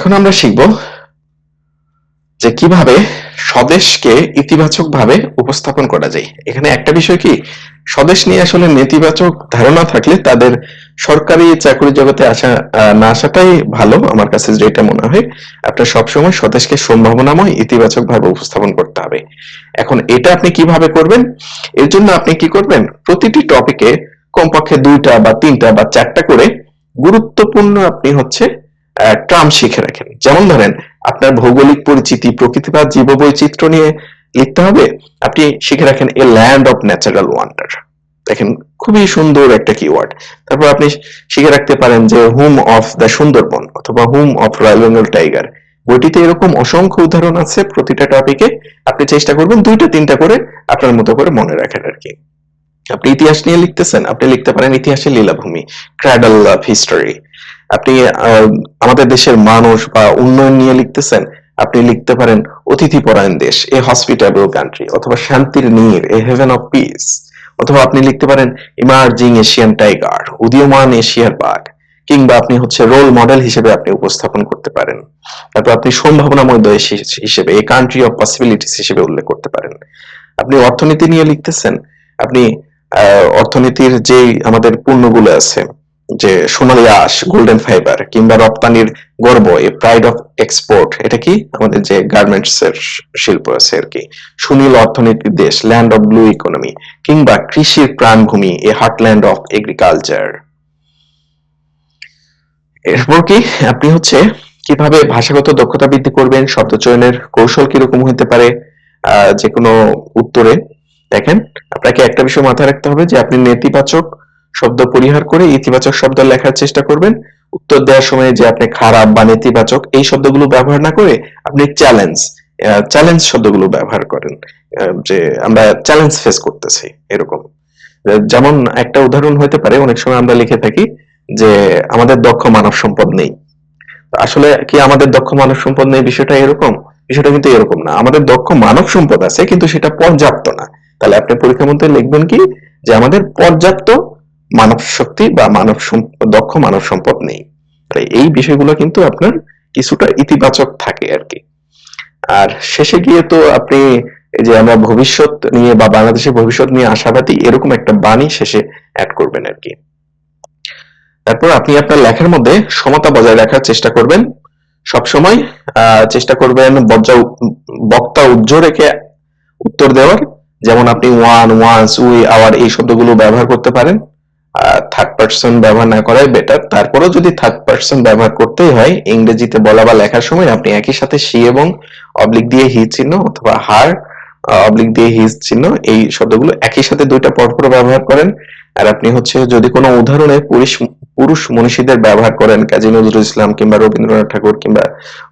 এখন আমরা শিখব যে কীভাবে স্বদেশকে ইতিবাচক ভাবে উপস্থাপন করা যায়। এখানে একটা বিষয় কি? স্বদেশ নিয়ে আসলে নেতিবাচক ধারণা থাকলে তাদের সরকারি চাকরি জগতে আসা না আসাটাই ভালো আমার কাছে যেটা মনে হয়। আপনার সবসময় স্বদেশকে সম্ভাবনাময় ইতিবাচক ভাবে উপস্থাপন করতে হবে। এখন এটা আপনি কীভাবে করবেন? এর জন্য আপনি কি করবেন? প্রতিটি টপিকে কমপক্ষে দুইটা বা তিনটা বা চারটা করে গুরুত্বপূর্ণ আপনি হচ্ছে ট্রাম শিখে রাখেন। যেমন ধরেন, আপনার ভৌগোলিক পরিচিতি, প্রকৃতি বা জীববৈচিত্র্য নিয়ে লিখতে হবে, আপনি শিখে রাখেন a land of natural wonder. দেখেন, খুবই সুন্দর একটা কিওয়ার্ড তারপর আপনি শিখে রাখতে পারেন যে, হুম অফ দ্য সুন্দরবন অথবা home of royal Bengal tiger. বইটিতে এরকম অসংখ্য উদাহরণ আছে, প্রতিটা টপিকে আপনি চেষ্টা করবেন দুইটা, তিনটা করে আপনার মতো করে মনে রাখেন আর কি। আপনি ইতিহাস নিয়ে লিখতেছেন, আপনি লিখতে পারেন ইতিহাসের লীলাভূমি ক্র্যাডল অফ হিস্টোরি আপনি আমাদের দেশের মানুষ বা উন্নয়ন নিয়ে লিখতেছেন, আপনি লিখতে পারেন অতিথি পরায়ণ দেশ, এ হসপিটাবল কান্ট্রি অথবা শান্তির নীর, এ হেভেন অফ পিস অথবা আপনি লিখতে পারেন ইমার্জিং এশিয়ান টাইগার উদীয়মান এশিয়ার বাঘ, কিংবা আপনি হচ্ছে রোল মডেল হিসেবে আপনি উপস্থাপন করতে পারেন। তারপর আপনি সম্ভাবনাময় দেশ হিসেবে, এ কান্ট্রি অফ পসিবিলিটিস হিসেবে উল্লেখ করতে পারেন। আপনি অর্থনীতি নিয়ে লিখতেছেন, আপনি অর্থনীতির যে আমাদের পণ্যগুলো আছে যে সোনালী আঁশ গোল্ডেন ফাইবার কিংবা রপ্তানির গর্ব এ প্রাইড অফ এক্সপোর্ট এটা কি? আমাদের যে গার্মেন্টস এর শিল্প আছে আর কি। সুনীল অর্থনীতির দেশ ল্যান্ড অফ ব্লু ইকোনমি কিংবা কৃষির প্রাণভূমি এ হার্টল্যান্ড অফ এগ্রিকালচার এরপর কি? আপনি হচ্ছে কীভাবে ভাষাগত দক্ষতা বৃদ্ধি করবেন শব্দ চয়নের কৌশল কীরকম হতে পারে যে কোনো উত্তরে। দেখেন, আপনাকে একটা বিষয় মাথায় রাখতে হবে যে আপনি নেতিবাচক শব্দ পরিহার করে ইতিবাচক শব্দ লেখার চেষ্টা করবেন। উত্তর দেওয়ার সময় যে আপনি খারাপ বা নেতিবাচক এই শব্দগুলো ব্যবহার না করে আপনি চ্যালেঞ্জ চ্যালেঞ্জ শব্দগুলো ব্যবহার করেন যে আমরা চ্যালেঞ্জ ফেস করতেছি এরকম। যেমন একটা উদাহরণ হতে পারে, অনেক সময় আমরা লিখে থাকি যে আমাদের দক্ষ মানব সম্পদ নেই। আসলে কি আমাদের দক্ষ মানব সম্পদ নেই বিষয়টা এরকম? বিষয়টা কিন্তু এরকম না। আমাদের দক্ষ মানব সম্পদ আছে, কিন্তু সেটা পর্যাপ্ত না। তাহলে আপনি পরীক্ষার মধ্যে লিখবেন কি? যে আমাদের পর্যাপ্ত মানব শক্তি বা মানব দক্ষ মানব সম্পদ নেই। তাই এই বিষয়গুলো কিন্তু আপনার কিছুটা ইতিবাচক থাকে আর কি। আর শেষে গিয়ে তো আপনি এই যে আমরা ভবিষ্যৎ নিয়ে বা বাংলাদেশের ভবিষ্যৎ নিয়ে আশাবাদী এরকম একটা বাণী শেষে অ্যাড করবেন আর কি। তারপর আপনি আপনার লেখার মধ্যে সমতা বজায় রাখার চেষ্টা করবেন। সবসময় চেষ্টা করবেন বক্তা উজ্জ্বল রেখে উত্তর দেওয়ার। যেমন আপনি ওয়ান ওয়ান্স উই আওয়ার এই শব্দগুলো ব্যবহার করতে পারেন। থার্ড পার্সন ব্যবহার না করাই বেটার তারপরেও যদি থার্ড পার্সন ব্যবহার করতেই হয়, ইংরেজিতে বলা বা লেখার সময় আপনি একই সাথে সি এবং অবলিক দিয়ে হি চিহ্ন অথবা হার অবলিক দিয়ে হিজ চিহ্ন, এই শব্দগুলো একই সাথে দুইটা পরপর ব্যবহার করেন। আর আপনি হচ্ছে যদি কোনো উদাহরণে পুরুষ পুরুষ মনীষীদের ব্যবহার করেন, কাজী নজরুল ইসলাম কিংবা রবীন্দ্রনাথ ঠাকুর কিংবা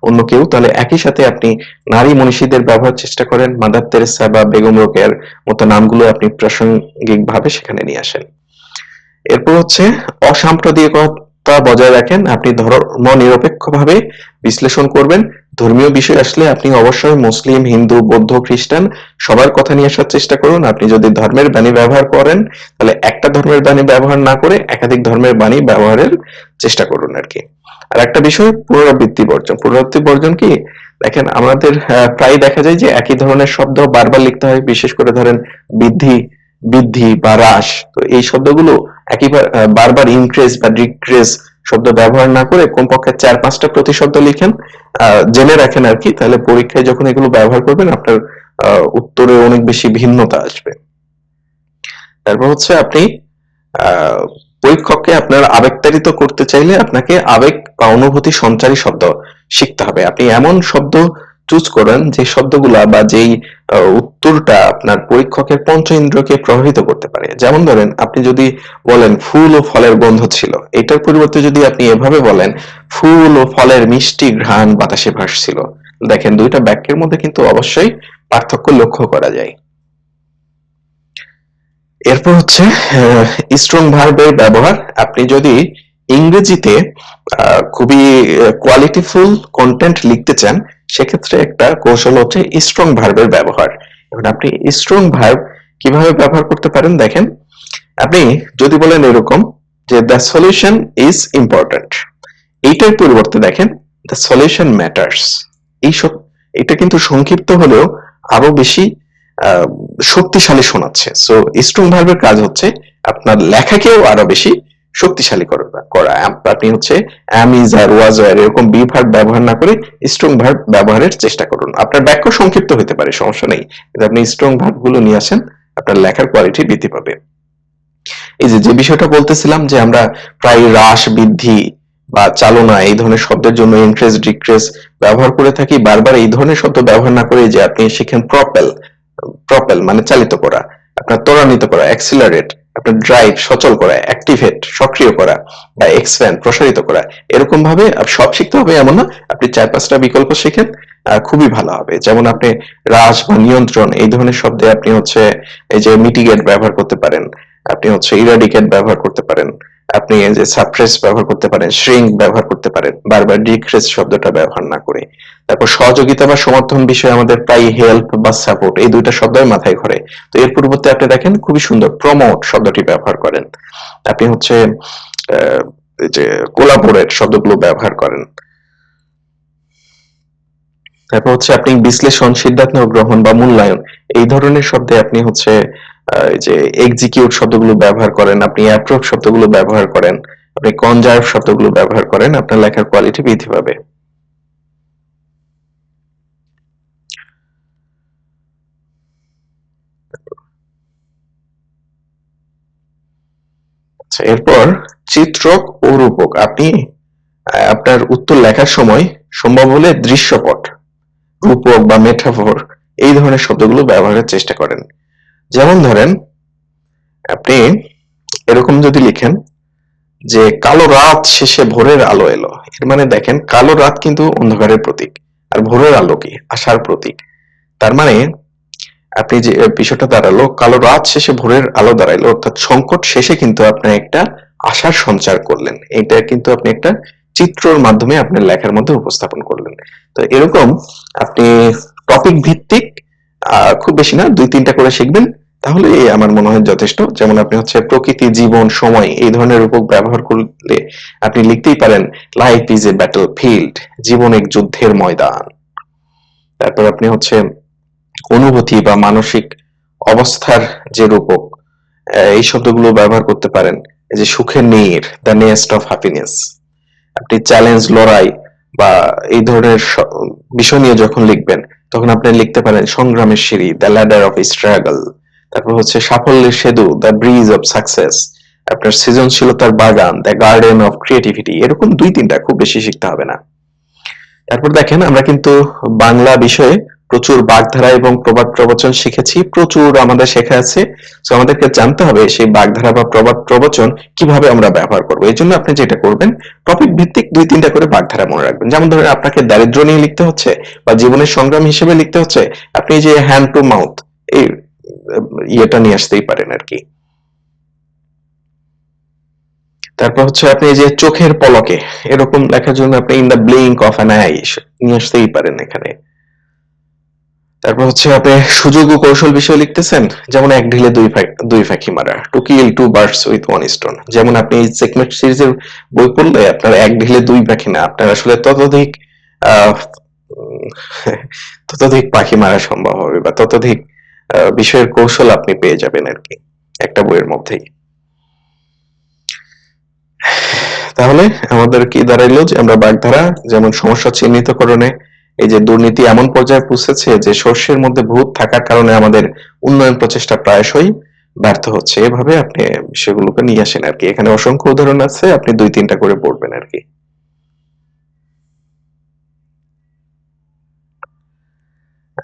অন্য কেউ, তাহলে একই সাথে আপনি নারী মনীষীদের ব্যবহার চেষ্টা করেন। মাদার তেরেসা বা বেগম রোকেয়ার মতো নামগুলো আপনি প্রাসঙ্গিক ভাবে সেখানে নিয়ে আসেন। এরপর হচ্ছে অসাম্প্রদায়িকতা বজায় রাখেন। আপনি ধর্ম নিরপেক্ষভাবে বিশ্লেষণ করবেন। ধর্মীয় বিষয় আসলে আপনি অবশ্যই মুসলিম, হিন্দু, বৌদ্ধ, খ্রিস্টান সবার কথা নিয়ে আসার চেষ্টা করুন। আপনি যদি ধর্মের বাণী ব্যবহার করেন, তাহলে একটা ধর্মের বাণী ব্যবহার না করে একাধিক ধর্মের বাণী ব্যবহারের চেষ্টা করুন আর কি। আর একটা বিষয়, পুনরাবৃত্তি বর্জন। পুনরাবৃত্তি বর্জন কি? দেখেন, আমাদের প্রায় দেখা যায় যে একই ধরনের শব্দ বারবার লিখতে হয়। বিশেষ করে ধরেন বৃদ্ধি বৃদ্ধি বা হ্রাস। তো এই শব্দগুলো একইবার বারবার ইনক্রেজ বা ডিক্রেজ শব্দ ব্যবহার না করে কমপক্ষে চার, পাঁচটা প্রতিশব্দ লিখেন জেনে রাখেন আর কি, তাহলে পরীক্ষায় যখন এগুলো ব্যবহার করবেন আপনার উত্তরে অনেক বেশি ভিন্নতা আসবে। তারপর হচ্ছে আপনি পরীক্ষককে আপনার আবেগতাড়িত করতে চাইলে আপনাকে আবেগ বা অনুভূতি সঞ্চারী শব্দ শিখতে হবে। আপনি এমন শব্দ চুজ করেন যে শব্দগুলা বা যেই উত্তরটা আপনার পরীক্ষকের পঞ্চ ইন্দ্রিয়কে প্রভাবিত করতে পারে। যেমন ধরেন, আপনি যদি বলেন, ফুল ও ফলের গন্ধ ছিল। এটার পরিবর্তে যদি আপনি এভাবে বলেন, ফুল ও ফলের মিষ্টি ঘ্রাণ বাতাসে ভাসছিল। দেখেন, দুইটা বাক্যের মধ্যে কিন্তু অবশ্যই পার্থক্য লক্ষ্য করা যায়। এরপর হচ্ছে স্ট্রং ভার্বের ব্যবহার। আপনি যদি ইংরেজিতে খুবই কোয়ালিটিফুল কন্টেন্ট লিখতে চান সেক্ষেত্রে একটা কৌশল হচ্ছে স্ট্রং ভার্বের ব্যবহার। এখন আপনি স্ট্রং ভার্ব কীভাবে ব্যবহার করতে পারেন দেখেন। আপনি যদি বলেন এরকম যে দ্য সলিউশন ইজ ইম্পর্ট্যান্ট এইটার পরিবর্তে দেখেন দ্য সলিউশন ম্যাটার্স এই এটা কিন্তু সংক্ষিপ্ত হলেও আরও বেশি শক্তিশালী শোনাচ্ছে। সো স্ট্রং ভার্বের কাজ হচ্ছে আপনার লেখাকেও আরও বেশি শক্তিশালী করা আপনি হচ্ছে অ্যাম ইজ আর ওয়াজ আর এরকম বি ভার্ব ব্যবহার না করে স্ট্রং ভার্ব ব্যবহারের চেষ্টা করুন। আপনার বাক্য সংক্ষিপ্ত হতে পারে, সমস্যা নেই। কিন্তু আপনি স্ট্রং ভার্বগুলো নিয়ে আসেন, আপনার লেখার কোয়ালিটি বৃদ্ধি পাবে। এই যে যে বিষয়টা বলতেছিলাম যে আমরা প্রায় হ্রাস, বৃদ্ধি বা চালনা, এই ধরনের শব্দের জন্য ইনক্রেস ডিক্রেস ব্যবহার করে থাকি, বারবার এই ধরনের শব্দ ব্যবহার না করে যে আপনি শিখেন প্রপেল প্রপেল মানে চালিত করা, আপনার ত্বরান্বিত করা অ্যাক্সিলারেট আপনার ড্রাইভ সচল করা অ্যাক্টিভেট সক্রিয় করা বা এক্সপ্যান্ড প্রসারিত করা, এরকম ভাবে সব শিখতে হবে, এমন না, আপনি চার পাঁচটা বিকল্প শিখেন খুবই ভালো হবে। যেমন আপনি হ্রাস বা নিয়ন্ত্রণ, এই ধরনের শব্দে আপনি হচ্ছে এই যে মিটিগেট ব্যবহার করতে পারেন, আপনি হচ্ছে ইরাডিকেট ব্যবহার করতে পারেন। আপনি যে সাপ্রেস ব্যবহার করতে পারেন শ্রিঙ্ক ব্যবহার করতে পারেন, বারবার ডিক্রেস শব্দটা ব্যবহার না করে। তারপর সহযোগিতা বা সমর্থন বিষয়ে আমাদের প্রায় হেল্প বা সাপোর্ট এই দুইটা শব্দই মাথায় ঘরে। তো এর পূর্ববর্তী আপনি দেখেন খুবই সুন্দর প্রমোট শব্দটি ব্যবহার করেন। আপনি হচ্ছে যে কোলাবোরেট শব্দগুলো ব্যবহার করেন। তারপর হচ্ছে আপনি বিশ্লেষণ সিদ্ধান্ত গ্রহণ বা মূল্যায়ন, এই ধরনের শব্দে আপনি হচ্ছে যে এক্সিকিউট শব্দগুলো ব্যবহার করেন, আপনি অ্যাপ্রুভ শব্দগুলো ব্যবহার করেন, আপনি কনজার্ভ শব্দগুলো ব্যবহার করেন, আপনার লেখার কোয়ালিটি বৃদ্ধি পাবে। আচ্ছা এরপর চিত্রক ও রূপক, আপনি আপনার উত্তর লেখার সময় সম্ভব হলে দৃশ্যপট, রূপক বা মেটাফোর এই ধরনের শব্দগুলো ব্যবহারের চেষ্টা করেন। যেমন ধরেন, আপনি এরকম যদি লিখেন যে, কালো রাত শেষে ভোরের আলো এলো। এর মানে দেখেন, কালো রাত কিন্তু অন্ধকারের প্রতীক। আর ভোরের আলো কি? আশার প্রতীক। তার মানে আপনি যে বিষয়টা দাঁড়াল, কালো রাত শেষে ভোরের আলো দাঁড়াইলো, অর্থাৎ সংকট শেষে কিন্তু আপনি একটা আশার সঞ্চার করলেন। এটা কিন্তু আপনি একটা চিত্রর মাধ্যমে আপনার লেখার মধ্যে উপস্থাপন করলেন। তো এরকম আপনি টপিক ভিত্তিক খুব বেশি না, দুই তিনটা করে শিখবেন। তাহলে আমার মনে হয় যথেষ্ট। যেমন আপনি হচ্ছে প্রকৃতি, জীবন, সময় এই ধরনের রূপক ব্যবহার করলে আপনি লিখতেই পারেন life is a battlefield জীবন এক যুদ্ধের ময়দান। তারপর আপনি হচ্ছে অনুভূতি বা মানসিক অবস্থার যে রূপক এই শব্দগুলো ব্যবহার করতে পারেন যে সুখের নীর দ্য নেস্ট অফ হ্যাপিনেস আপনি চ্যালেঞ্জ লড়াই বা এই ধরনের বিষয় নিয়ে যখন লিখবেন, তখন আপনি লিখতে পারেন, সংগ্রামের সিঁড়ি দ্য ল্যাডার অফ স্ট্রাগল তারপর হচ্ছে সাফল্যের সেতু দ্য ব্রিজ অফ সাকসেস আপনার সৃজনশীলতার বাগান দ্য গার্ডেন অফ ক্রিয়েটিভিটি এরকম দুই তিনটা খুব বেশি শিখতে হবে না। তারপর দেখেন, আমরা কিন্তু বাংলা বিষয়ে প্রচুর বাগধারা এবং প্রবাদ প্রবচন শিখেছি, প্রচুর আমাদের শেখা আছে। তো আমাদেরকে জানতে হবে সেই বাগধারা বা প্রবাদ প্রবচন কীভাবে আমরা ব্যবহার করব। এই জন্য আপনি যেটা করবেন টপিক ভিত্তিক দুই তিনটা করে বাগধারা মনে রাখবেন। যেমন ধরেন, আপনাকে দারিদ্র নিয়ে লিখতে হচ্ছে বা জীবনের সংগ্রাম হিসেবে লিখতে হচ্ছে, আপনি যে হ্যান্ড টু মাউথ এই ইয়েটা নিয়ে আসতেই পারেন আর কি। তারপর হচ্ছে আপনি যে চোখের পলকে, এরকম লেখার জন্য আপনি in the blink of an eye নিয়ে আসতেই পারেন এখানে। তারপর হচ্ছে আপনি সুযোগ ও কৌশল বিষয় লিখতেছেন, যেমন এক ঢিলে দুই দুই ফাঁকি মারা to kill two birds with one stone যেমন আপনি এই চেকমেট সিরিজের বই পড়লে আপনার এক ঢিলে দুই পাখি না, আপনার আসলে ততোধিক ততোধিক পাখি মারা সম্ভব হবে বা ততোধিক বিষয়ের কৌশল আপনি পেয়ে যাবেন আর কি, একটা বইয়ের মধ্যেই। তাহলে আমাদের কি দাঁড়াইলো যে আমরা বাগধারা যেমন সমস্যা চিহ্নিতকরণে এই যে দুর্নীতি এমন পর্যায়ে পৌঁছেছে যে শস্যের মধ্যে ভূত থাকার কারণে আমাদের উন্নয়ন প্রচেষ্টা প্রায়শই ব্যর্থ হচ্ছে। এভাবে আপনি সেগুলোকে নিয়ে আসেন আর কি। এখানে অসংখ্য উদাহরণ আছে, আপনি দুই তিনটা করে পড়বেন আর কি।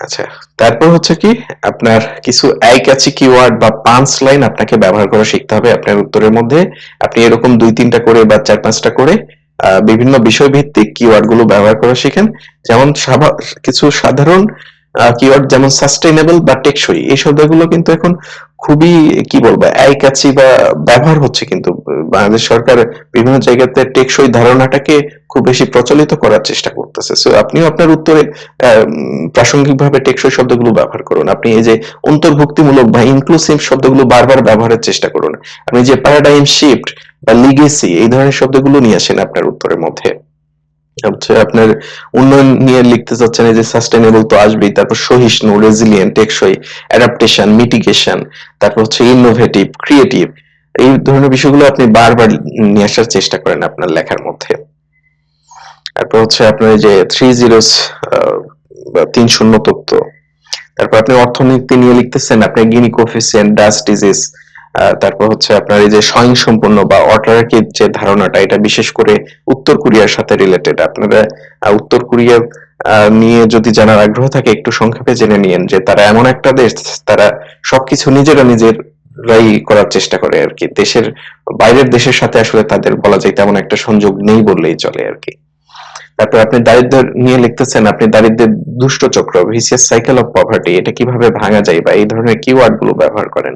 আচ্ছা তারপর হচ্ছে কি, আপনার কিছু আই ক্যাচি কিওয়ার্ড বা পাঁচ লাইন আপনাকে ব্যবহার করা শিখতে হবে আপনার উত্তরের মধ্যে। আপনি এরকম দুই, তিনটা করে বা চার, পাঁচটা করে বিভিন্ন বিষয় ভিত্তিক কিওয়ার্ডগুলো ব্যবহার করে শিখেন। যেমন কিছু সাধারণ কিওয়ার্ড যেমন সাস্টেইনেবল বা টেকসই, এই শব্দগুলো কিন্তু এখন খুবই, কি বলব এই কাছি বা ব্যবহার হচ্ছে কিন্তু, বাংলাদেশ সরকার বিভিন্ন জায়গাতে টেকসই ধারণাটাকে খুব বেশি প্রচলিত করার চেষ্টা করতেছে। সো আপনিও আপনার উত্তরে প্রাসঙ্গিকভাবে টেকসই শব্দগুলো ব্যবহার করুন। আপনি এই যে অন্তর্ভুক্তিমূলক বা ইনক্লুসিভ শব্দগুলো বারবার ব্যবহারের চেষ্টা করুন। আপনি যে প্যারাডাইম শিফট বা লিগেসি এই ধরনের শব্দগুলো নিয়ে আসেন আপনার উত্তরের মধ্যে। হচ্ছে আপনার উন্নয়ন নিয়ে লিখতে চাচ্ছেন, এই যে সাস্টেনেবল তো আসবেই, তারপর সহিষ্ণু রেজিলিয়েন্ট টেকসই অ্যাডাপ্টেশন মিটিগেশন তারপর হচ্ছে ইনোভেটিভ ক্রিয়েটিভ এই ধরনের বিষয়গুলো আপনি বারবার নিয়ে আসার চেষ্টা করেন আপনার লেখার মধ্যে। তারপর হচ্ছে আপনার যে থ্রি জিরোস তিন শূন্য তত্ত্ব, তারপর আপনি অর্থনীতি নিয়ে লিখতেছেন আপনি গিনি ডাস্ট ডিজিজ তারপর হচ্ছে আপনার এই যে স্বয়ংসম্পূর্ণ বা অটার্কির যে ধারণাটা, এটা বিশেষ করে উত্তর কোরিয়ার সাথে রিলেটেড আপনারা উত্তর কোরিয়া নিয়ে যদি জানার আগ্রহ থাকে, একটু সংক্ষেপে জেনে নিয়েন যে তারা এমন একটা দেশ, তারা সবকিছু নিজেরা নিজের রাই করার চেষ্টা করে আর কি। দেশের, বাইরের দেশের সাথে আসলে তাদের বলা যায় তেমন একটা সংযোগ নেই বললেই চলে আর কি। তারপর আপনি দারিদ্র নিয়ে লিখতেছেন, আপনি দারিদ্রের দুষ্ট চক্র ভিসিয়াস সাইকেল অফ পভার্টি এটা কীভাবে ভাঙা যায় বা এই ধরনের কিওয়ার্ডগুলো ব্যবহার করেন?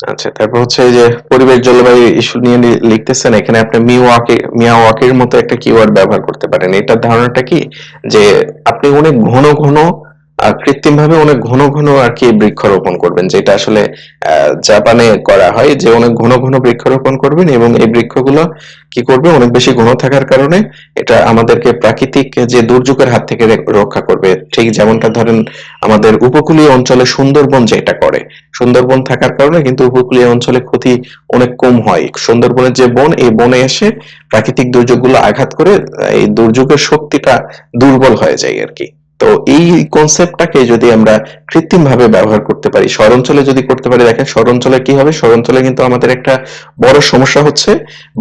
আচ্ছা তারপর হচ্ছে যে পরিবেশ জলবায়ু ইস্যু নিয়ে লিখতেছেন, এখানে আপনি মিওয়াকে, মিয়াওয়াকের মতো একটা কিওয়ার্ড ব্যবহার করতে পারেন। এটার ধারণাটা কি? যে আপনি অনেক ঘন ঘন কৃত্রিম ভাবে অনেক ঘন ঘন আর কি বৃক্ষরোপণ করবেন, যেটা আসলে জাপানে করা হয় যে অনেক ঘন ঘন বৃক্ষরোপণ করবেন এবং এই বৃক্ষগুলো কি করবে? অনেক বেশি ঘন থাকার কারণে এটা আমাদেরকে প্রাকৃতিক যে দুর্যোগের হাত থেকে রক্ষা করবে। ঠিক যেমনটা ধরেন আমাদের উপকূলীয় অঞ্চলে সুন্দরবন যেটা করে। সুন্দরবন থাকার কারণে কিন্তু উপকূলীয় অঞ্চলে ক্ষতি অনেক কম হয়। সুন্দরবনের যে বন, এই বনে এসে প্রাকৃতিক দুর্যোগগুলো আঘাত করে এই দুর্যোগের শক্তিটা দুর্বল হয়ে যায় আর কি। তো এই কনসেপ্টটাকে যদি আমরা কৃত্রিম ভাবে ব্যবহার করতে পারি শহরাঞ্চলে যদি করতে পারি, দেখেন শহরাঞ্চলে কি হবে? শহরাঞ্চলে কিন্তু আমাদের একটা বড় সমস্যা হচ্ছে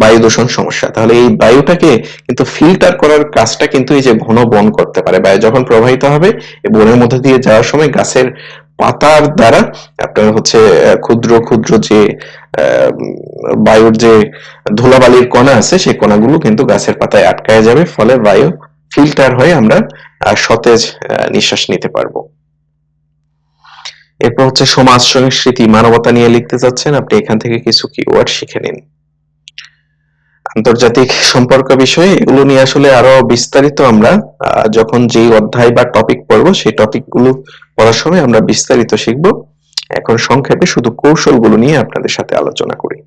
বায়ু দূষণ সমস্যা। তাহলে এই বায়ুটাকে কিন্তু ফিল্টার করার কাজটা কিন্তু এই যে ঘন বন করতে পারে। বায়ু যখন প্রবাহিত হবে বনের মধ্যে দিয়ে যাওয়ার সময় গাছের পাতার দ্বারা আপনার হচ্ছে ক্ষুদ্র ক্ষুদ্র যে বায়ুর যে ধুলাবালির কণা আছে সেই কণাগুলো কিন্তু গাছের পাতায় আটকায় যাবে। ফলে বায়ু ফিল্টার হয়ে আমরা সতেজ নিঃশ্বাস নিতে পারব। এরপর হচ্ছে সমাজ সংস্কৃতি মানবতা নিয়ে লিখতে চাচ্ছেন। আপনি এখান থেকে কিছু কিওয়ার্ড শিখে নিন। আন্তর্জাতিক সম্পর্ক বিষয়ে এগুলো নিয়ে আসলে আরও বিস্তারিত আমরা যখন যেই অধ্যায় বা টপিক পড়ব, সেই টপিকগুলো পড়ার সময় আমরা বিস্তারিত শিখব। এখন সংক্ষেপে শুধু কৌশলগুলো নিয়ে আপনাদের সাথে আলোচনা করি।